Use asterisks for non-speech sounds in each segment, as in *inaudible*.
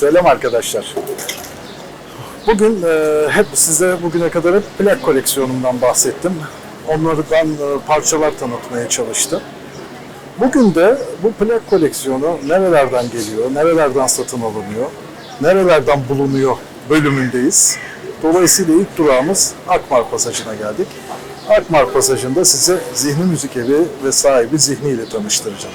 Selam arkadaşlar. Bugün e, hep size bugüne kadar hep plak koleksiyonumdan bahsettim. Onlardan e, parçalar tanıtmaya çalıştım. Bugün de bu plak koleksiyonu nerelerden geliyor, nerelerden satın alınıyor, nerelerden bulunuyor bölümündeyiz. Dolayısıyla ilk durağımız Akmar Pasajı'na geldik. Akmar Pasajı'nda size Zihni Müzik Evi ve sahibi Zihni ile tanıştıracağım.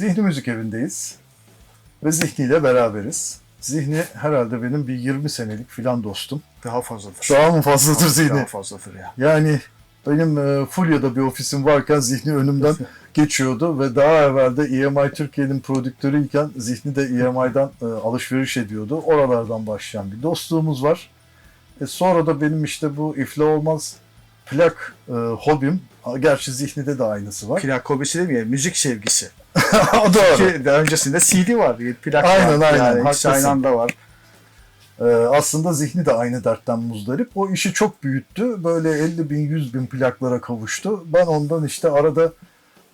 Zihni Müzik Evi'ndeyiz ve Zihni ile beraberiz. Zihni herhalde benim bir 20 senelik filan dostum. Daha fazladır. Daha mı fazladır Zihni? Daha fazladır ya. Yani benim e, Fulya'da bir ofisim varken Zihni önümden geçiyordu ve daha evvel de EMI Türkiye'nin prodüktörüyken Zihni de EMI'den e, alışveriş ediyordu. Oralardan başlayan bir dostluğumuz var. E, sonra da benim işte bu iflah olmaz plak e, hobim, gerçi Zihni'de de aynısı var. Plak hobisi değil mi? ya? Müzik sevgisi. *laughs* o doğru. Ki daha öncesinde CD var. Plak Aynen, var. aynen. Yani Haklısın. aynı anda var. Ee, aslında zihni de aynı dertten muzdarip. O işi çok büyüttü. Böyle 50 bin, 100 bin plaklara kavuştu. Ben ondan işte arada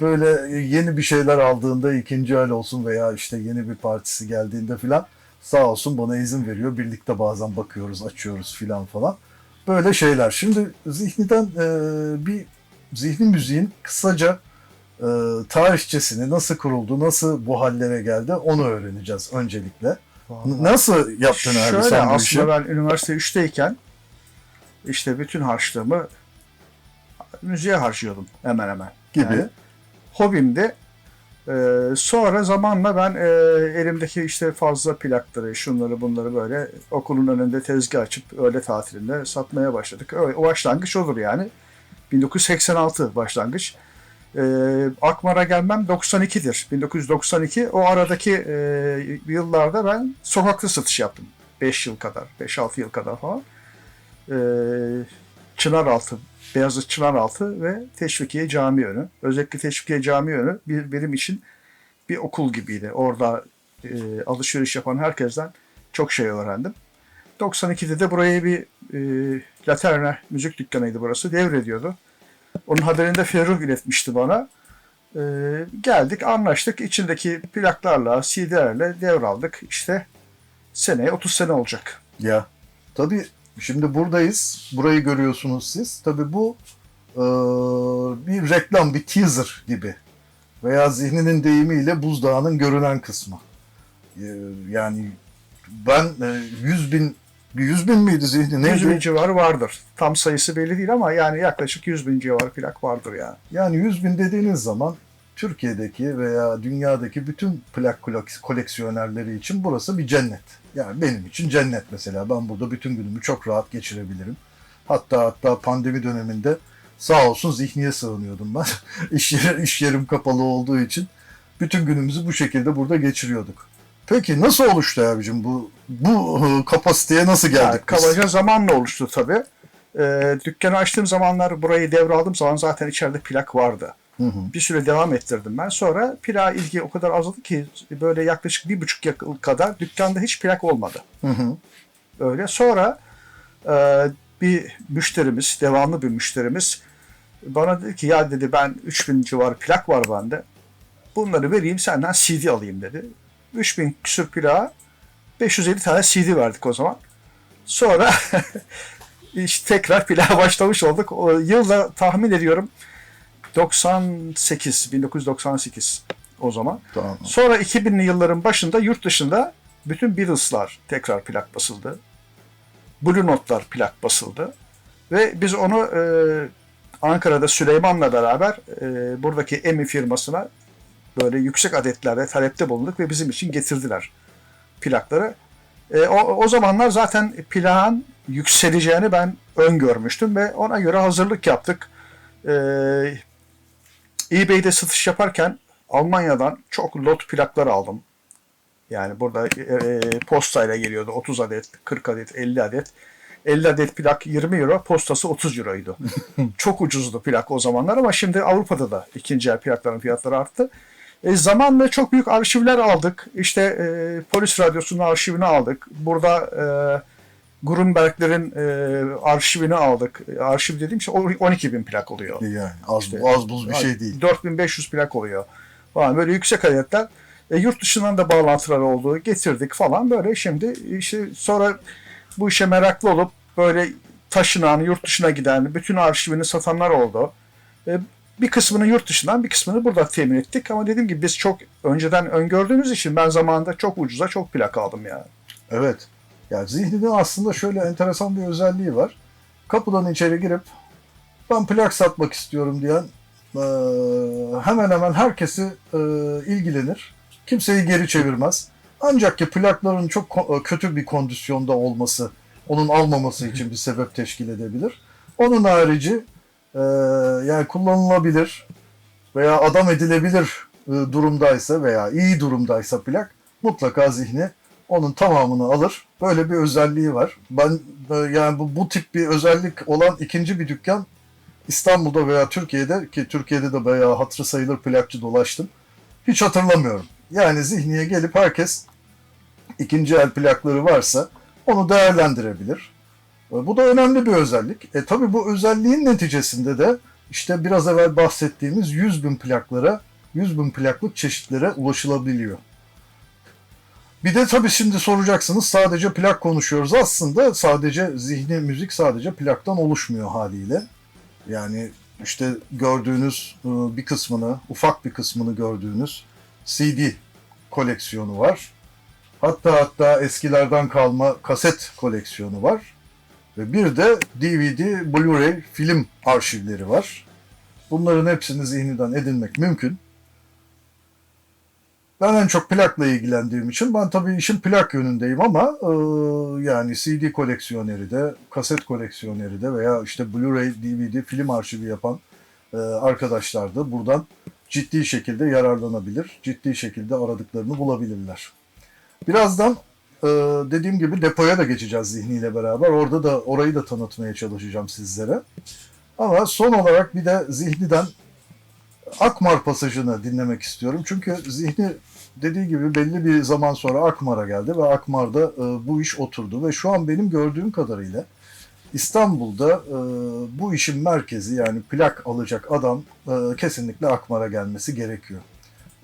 böyle yeni bir şeyler aldığında ikinci el olsun veya işte yeni bir partisi geldiğinde filan sağ olsun bana izin veriyor. Birlikte bazen bakıyoruz, açıyoruz filan falan. Böyle şeyler. Şimdi zihniden e, bir zihni müziğin kısaca e, tarihçesini nasıl kuruldu, nasıl bu hallere geldi onu öğreneceğiz öncelikle. N- Nasıl yaptın abi Şöyle sen bu aslında işi? ben üniversite 3'teyken işte bütün harçlığımı müziğe harcıyordum hemen hemen. Gibi. Yani hobimdi. Ee, sonra zamanla ben e, elimdeki işte fazla plakları, şunları bunları böyle okulun önünde tezgah açıp öğle tatilinde satmaya başladık. Öyle, o başlangıç olur yani. 1986 başlangıç. Ee, Akmar'a gelmem 92'dir. 1992. O aradaki e, yıllarda ben sokakta satış yaptım. 5 yıl kadar, 5-6 yıl kadar falan. Ee, Çınaraltı, Beyazıt Çınaraltı ve Teşvikiye Cami Önü. Özellikle Teşvikiye Cami Önü bir, benim için bir okul gibiydi. Orada e, alışveriş yapan herkesten çok şey öğrendim. 92'de de buraya bir e, Laterna müzik dükkanıydı burası. Devrediyordu. Onun haberini de Ferruh iletmişti bana. Ee, geldik, anlaştık. İçindeki plaklarla, CD'lerle devraldık. İşte seneye 30 sene olacak. Ya tabii şimdi buradayız. Burayı görüyorsunuz siz. Tabii bu e, bir reklam, bir teaser gibi. Veya zihninin deyimiyle buzdağının görünen kısmı. E, yani ben e, 100 bin 100 bin miydi zihni? 100 bin Neydi? civarı vardır. Tam sayısı belli değil ama yani yaklaşık 100 bin civarı plak vardır yani. Yani 100 bin dediğiniz zaman Türkiye'deki veya dünyadaki bütün plak kolek- koleksiyonerleri için burası bir cennet. Yani benim için cennet mesela. Ben burada bütün günümü çok rahat geçirebilirim. Hatta hatta pandemi döneminde sağ olsun zihniye sığınıyordum ben. *laughs* iş, yeri, iş yerim kapalı olduğu için bütün günümüzü bu şekilde burada geçiriyorduk. Peki nasıl oluştu abicim bu bu e, kapasiteye nasıl yani geldik biz? kabaca zamanla oluştu tabii. Ee, dükkanı açtığım zamanlar burayı devraldığım zaman zaten içeride plak vardı. Hı hı. bir süre devam ettirdim ben. Sonra plağa ilgi o kadar azaldı ki böyle yaklaşık bir buçuk yıl kadar dükkanda hiç plak olmadı. Hı hı. Öyle. Sonra e, bir müşterimiz, devamlı bir müşterimiz bana dedi ki ya dedi ben 3000 civarı plak var bende. Bunları vereyim senden CD alayım dedi. 3000 küsür plağa 550 tane CD verdik o zaman. Sonra *laughs* işte tekrar plağa başlamış olduk. O yılda tahmin ediyorum 98, 1998 o zaman. Tamam. Sonra 2000'li yılların başında yurt dışında bütün Beatles'lar tekrar plak basıldı. Blue Note'lar plak basıldı. Ve biz onu e, Ankara'da Süleyman'la beraber e, buradaki EMI firmasına böyle yüksek adetlerde talepte bulunduk ve bizim için getirdiler plakları. E, o, o zamanlar zaten plağın yükseleceğini ben öngörmüştüm ve ona göre hazırlık yaptık. E, eBay'de satış yaparken Almanya'dan çok lot plaklar aldım. Yani burada e, postayla geliyordu 30 adet, 40 adet, 50 adet. 50 adet plak 20 euro, postası 30 euroydu. *laughs* Çok ucuzdu plak o zamanlar ama şimdi Avrupa'da da ikinci el plakların fiyatları arttı. E, zamanla çok büyük arşivler aldık. İşte e, polis radyosunun arşivini aldık. Burada e, Grunberg'lerin e, arşivini aldık. E, Arşiv dediğim şey 12 bin plak oluyor. Yani az, İşte- az buz bir şey değil. 4500 plak oluyor. Falan böyle yüksek adetler. E, yurt dışından da bağlantılar oldu. Getirdik falan böyle şimdi işte sonra bu işe meraklı olup böyle taşınan, yurt dışına giden, bütün arşivini satanlar oldu. E, bir kısmını yurt dışından, bir kısmını burada temin ettik. Ama dediğim gibi biz çok önceden öngördüğümüz için ben zamanında çok ucuza çok plak aldım yani. Evet. Ya zihninin aslında şöyle enteresan bir özelliği var. Kapıdan içeri girip ben plak satmak istiyorum diyen eee, hemen hemen herkesi eee, ilgilenir. Kimseyi geri çevirmez. Ancak ki plakların çok kötü bir kondisyonda olması, onun almaması için bir sebep teşkil edebilir. Onun harici eee, yani kullanılabilir veya adam edilebilir e, durumdaysa veya iyi durumdaysa plak mutlaka zihni onun tamamını alır. Böyle bir özelliği var. Ben yani bu, bu tip bir özellik olan ikinci bir dükkan İstanbul'da veya Türkiye'de ki Türkiye'de de bayağı hatırı sayılır plakçı dolaştım. Hiç hatırlamıyorum. Yani zihniye gelip herkes ikinci el plakları varsa onu değerlendirebilir. E, Bu da önemli bir özellik. E tabi bu özelliğin neticesinde de işte biraz evvel bahsettiğimiz 100 bin plaklara, 100 bin plaklık çeşitlere ulaşılabiliyor. Bir de tabii şimdi soracaksınız sadece plak konuşuyoruz. Aslında sadece zihni müzik sadece plaktan oluşmuyor haliyle. Yani işte gördüğünüz e, bir kısmını, ufak bir kısmını gördüğünüz CD koleksiyonu var. Hatta hatta eskilerden kalma kaset koleksiyonu var. Ve bir de DVD, Blu-ray film arşivleri var. Bunların hepsini zihniden edinmek mümkün. Ben en çok plakla ilgilendiğim için ben tabii işin plak yönündeyim ama e, yani CD koleksiyoneri de, kaset koleksiyoneri de veya işte Blu-ray, DVD, film arşivi yapan e, arkadaşlar da buradan ciddi şekilde yararlanabilir. Ciddi şekilde aradıklarını bulabilirler. Birazdan e, dediğim gibi depoya da geçeceğiz zihniyle beraber. Orada da orayı da tanıtmaya çalışacağım sizlere. Ama son olarak bir de zihniden Akmar pasajını dinlemek istiyorum. Çünkü zihni dediği gibi belli bir zaman sonra Akmar'a geldi ve Akmar'da e, bu iş oturdu ve şu an benim gördüğüm kadarıyla İstanbul'da e, bu işin merkezi yani plak alacak adam e, kesinlikle Akmar'a gelmesi gerekiyor.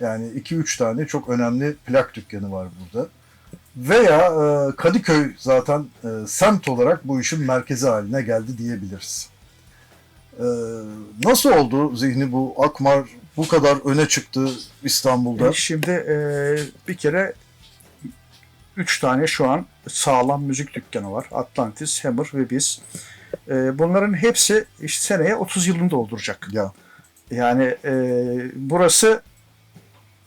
Yani 2-3 tane çok önemli plak dükkanı var burada. Veya e, Kadıköy zaten e, semt olarak bu işin merkezi haline geldi diyebiliriz. E, nasıl oldu zihni bu Akmar bu kadar öne çıktı İstanbul'da? E, Şimdi e, bir kere üç tane şu an sağlam müzik dükkanı var. Atlantis, Hammer ve biz. E, bunların hepsi işte seneye 30 yılını dolduracak. Ya Yani e, burası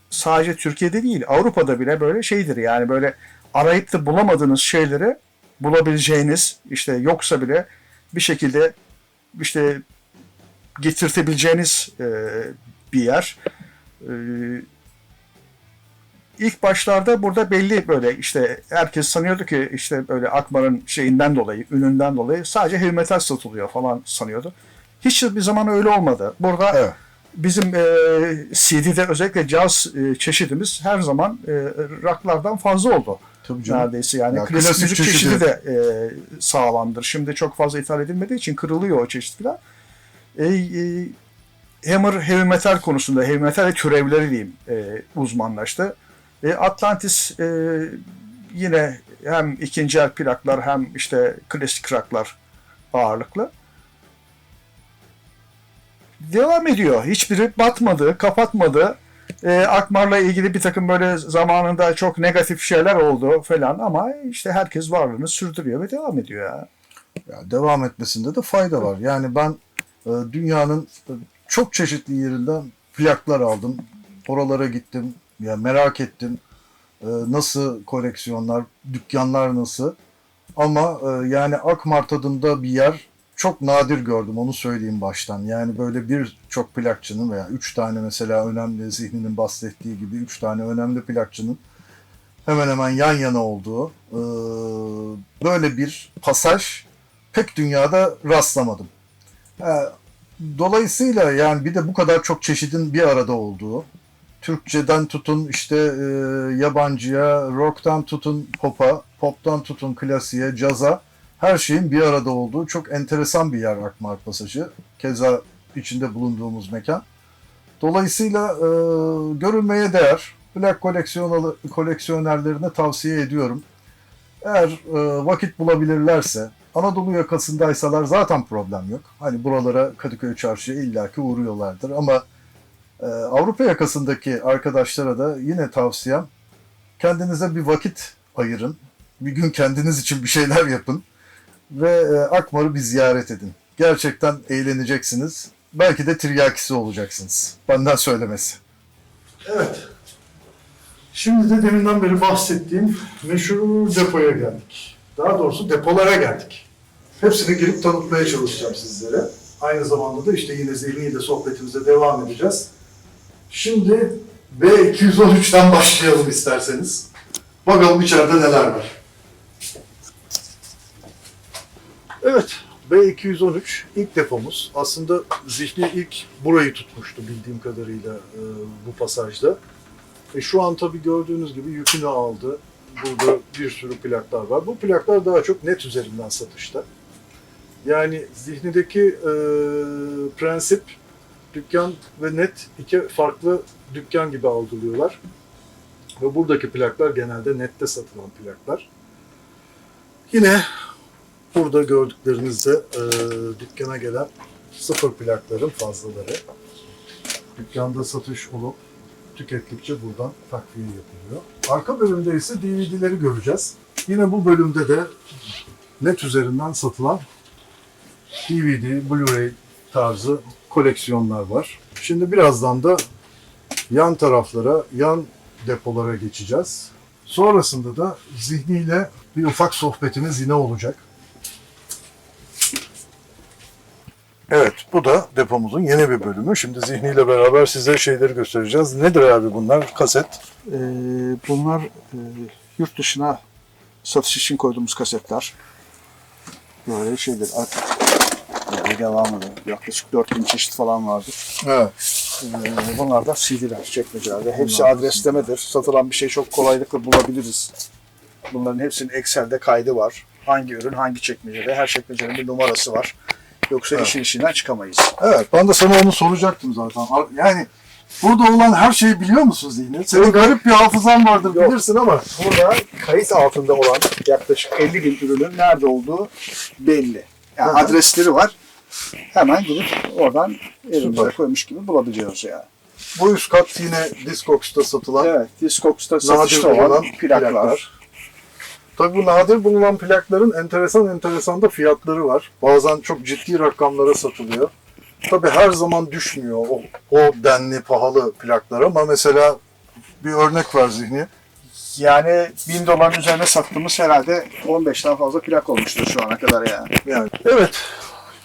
sadece Türkiye'de değil Avrupa'da bile böyle şeydir yani böyle arayıp da bulamadığınız şeyleri bulabileceğiniz işte yoksa bile bir şekilde işte getirtebileceğiniz e, bir yer. E, ilk başlarda burada belli böyle işte herkes sanıyordu ki işte böyle Akmar'ın şeyinden dolayı, ününden dolayı sadece heavy metal satılıyor falan sanıyordu. Hiç bir zaman öyle olmadı. Burada evet. bizim e, CD'de özellikle caz e, çeşidimiz her zaman e, rocklardan fazla oldu. Tabii canım. Neredeyse yani Ya klasik, klasik müzik çeşidi. çeşidi de e, sağlamdır. Şimdi çok fazla ithal edilmediği için kırılıyor o çeşitler. E, e, Hammer heavy metal konusunda heavy metal ve türevleri diyeyim e, uzmanlaştı. E, Atlantis e, yine hem ikinci el plaklar hem işte klasik rocklar ağırlıklı. Devam ediyor. Hiçbiri batmadı, kapatmadı. E, Akmar'la ilgili bir takım böyle zamanında çok negatif şeyler oldu falan ama işte herkes varlığını sürdürüyor ve devam ediyor ya. Ya devam etmesinde de fayda var. Yani ben dünyanın e, çok çeşitli yerinden plaklar aldım. Oralara gittim. Ya merak ettim. E, nasıl koleksiyonlar, dükkanlar nasıl. Ama e, yani Akmar tadında bir yer çok nadir gördüm onu söyleyeyim baştan. Yani böyle bir çok plakçının veya üç tane mesela önemli zihninin bahsettiği gibi üç tane önemli plakçının hemen hemen yan yana olduğu e, böyle bir pasaj pek dünyada rastlamadım. E, Dolayısıyla yani bir de bu kadar çok çeşidin bir arada olduğu, Türkçeden tutun işte e, yabancıya, rock'tan tutun pop'a, pop'tan tutun klasiğe, caza her şeyin bir arada olduğu çok enteresan bir yer Akmar Pasajı. Keza içinde bulunduğumuz mekan. Dolayısıyla e, görülmeye değer. Koleksiyon koleksiyonerlerine tavsiye ediyorum. Eğer e, vakit bulabilirlerse, Anadolu yakasındaysalar zaten problem yok. Hani buralara Kadıköy Çarşı'ya illaki uğruyorlardır ama e, Avrupa yakasındaki arkadaşlara da yine tavsiyem kendinize bir vakit ayırın. Bir gün kendiniz için bir şeyler yapın ve e, Akmar'ı bir ziyaret edin. Gerçekten eğleneceksiniz. Belki de tiryakisi olacaksınız. Benden söylemesi. Evet. Şimdi de deminden beri bahsettiğim meşhur depoya geldik. Daha doğrusu depolara geldik. Hepsini girip tanıtmaya çalışacağım sizlere. Aynı zamanda da işte yine zihniyle sohbetimize devam edeceğiz. Şimdi B213'ten başlayalım isterseniz. Bakalım içeride neler var. Evet, B213 ilk depomuz. Aslında Zihni ilk burayı tutmuştu bildiğim kadarıyla e, bu pasajda. E, şu an tabii gördüğünüz gibi yükünü aldı. Burada bir sürü plaklar var. Bu plaklar daha çok net üzerinden satışta. Yani zihnindeki e, prensip dükkan ve net iki farklı dükkan gibi algılıyorlar. Ve buradaki plaklar genelde nette satılan plaklar. Yine burada gördüklerinizde e, dükkana gelen sıfır plakların fazlaları. Dükkanda satış olup tükettikçe buradan takviye yapılıyor. Arka bölümde ise DVD'leri göreceğiz. Yine bu bölümde de net üzerinden satılan DVD, Blu-ray tarzı koleksiyonlar var. Şimdi birazdan da yan taraflara, yan depolara geçeceğiz. Sonrasında da zihniyle bir ufak sohbetimiz yine olacak. Evet, bu da depomuzun yeni bir bölümü. Şimdi zihniyle beraber size şeyleri göstereceğiz. Nedir abi bunlar? Kaset. Ee, bunlar e, yurt dışına satış için koyduğumuz kasetler. Böyle şeyler. Böyle devamı da. Yaklaşık 4000 çeşit falan vardır. Evet. Ee, bunlar da CD'ler, çekmecelerde. Hepsi Bunlar adreslemedir. Satılan bir şey çok kolaylıkla bulabiliriz. Bunların hepsinin Excel'de kaydı var. Hangi ürün hangi çekmecede, her çekmecenin bir numarası var. Yoksa Evet. işin içinden çıkamayız. Evet, ben de sana onu soracaktım zaten. Yani burada olan her şeyi biliyor musun Zihni? Senin garip bir hafızan vardır Yok. bilirsin ama. Burada kayıt altında olan yaklaşık 50 bin ürünün nerede olduğu belli. Yani Hı hı. adresleri var. Hemen gidip oradan elimize koymuş gibi bulabiliyoruz yani. Bu üst kat yine Discogs'ta satılan Evet, Discogs'ta satışta olan bulunan plaklar. plaklar. Tabii bu nadir bulunan plakların enteresan enteresan da fiyatları var. Bazen çok ciddi rakamlara satılıyor. Tabii her zaman düşmüyor o, o denli pahalı plaklar ama mesela bir örnek var Zihni. Yani 1000 doların üzerine sattığımız herhalde 15'ten fazla plak olmuştur şu ana kadar yani. Yani evet.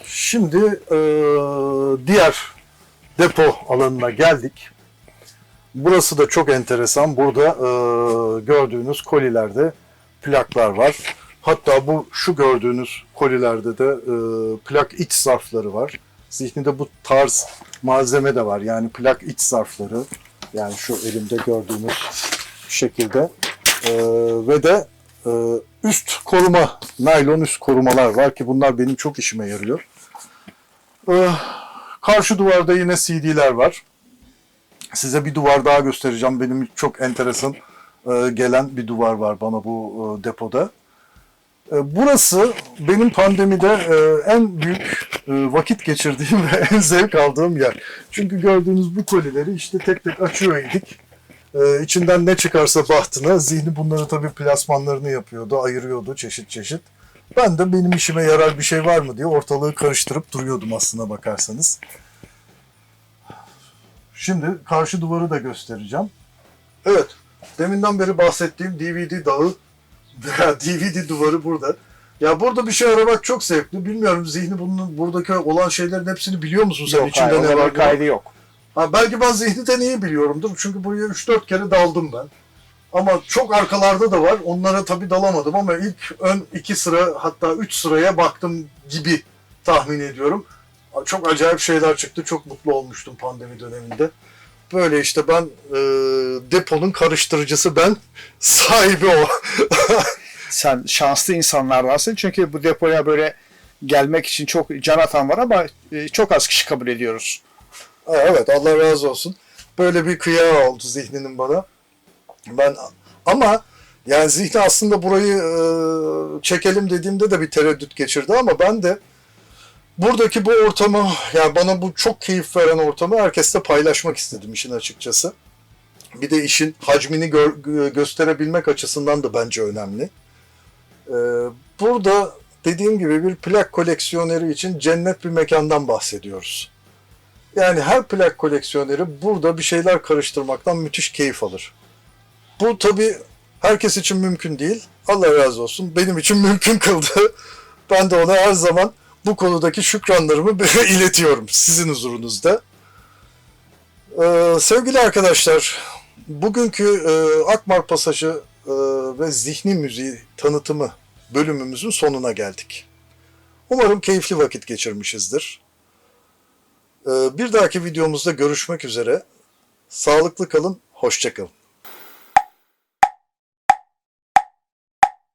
Şimdi e, diğer depo alanına geldik. Burası da çok enteresan. Burada e, gördüğünüz kolilerde plaklar var. Hatta bu şu gördüğünüz kolilerde de e, plak iç zarfları var. Zihninde bu tarz malzeme de var. Yani plak iç zarfları. Yani şu elimde gördüğünüz şekilde. E, ve de e, üst koruma, naylon üst korumalar var ki bunlar benim çok işime yarıyor. E, karşı duvarda yine CD'ler var. Size bir duvar daha göstereceğim. Benim çok enteresan gelen bir duvar var bana bu e, depoda. E, Burası benim pandemide e, en büyük e, vakit geçirdiğim *laughs* ve en zevk aldığım yer. Çünkü gördüğünüz bu kolileri işte tek tek açıyor idik. E, içinden ne çıkarsa bahtına zihni bunları tabii plasmanlarını yapıyordu, ayırıyordu çeşit çeşit. Ben de benim işime yarar bir şey var mı diye ortalığı karıştırıp duruyordum aslına bakarsanız. Şimdi karşı duvarı da göstereceğim. Evet, deminden beri bahsettiğim DVD dağı veya *laughs* DVD duvarı burada. Ya burada bir şey aramak çok zevkli. Bilmiyorum zihni bunun buradaki olan şeylerin hepsini biliyor musun sen? Yok, İçinde hayır, ne var? kaydı yok. Ha, belki ben zihniden iyi biliyorumdur. Çünkü buraya 3-4 kere daldım ben. Ama çok arkalarda da var. Onlara tabii dalamadım ama ilk ön iki sıra hatta üç sıraya baktım gibi tahmin ediyorum. Çok acayip şeyler çıktı. Çok mutlu olmuştum pandemi döneminde. Böyle işte ben e, deponun karıştırıcısı ben, sahibi o. *laughs* Sen şanslı insanlardansın çünkü bu depoya böyle gelmek için çok can atan var ama e, çok az kişi kabul ediyoruz. Ha, Evet Allah razı olsun. Böyle bir kıyağı oldu zihninin bana. Ben ama yani zihni aslında burayı e, çekelim dediğimde de bir tereddüt geçirdi ama ben de buradaki bu ortamı yani bana bu çok keyif veren ortamı herkesle paylaşmak istedim işin açıkçası. Bir de işin hacmini gö- gösterebilmek açısından da bence önemli. E, burada dediğim gibi bir plak koleksiyoneri için cennet bir mekandan bahsediyoruz. Yani her plak koleksiyoneri burada bir şeyler karıştırmaktan müthiş keyif alır. Bu tabi herkes için mümkün değil. Allah razı olsun. Benim için mümkün kıldı. *laughs* Ben de ona her zaman bu konudaki şükranlarımı *laughs* iletiyorum sizin huzurunuzda. Ee, sevgili arkadaşlar, bugünkü e, Akmar Pasajı e, ve Zihni Müziği tanıtımı bölümümüzün sonuna geldik. Umarım keyifli vakit geçirmişizdir. Ee, Bir dahaki videomuzda görüşmek üzere. Sağlıklı kalın, hoşça kalın.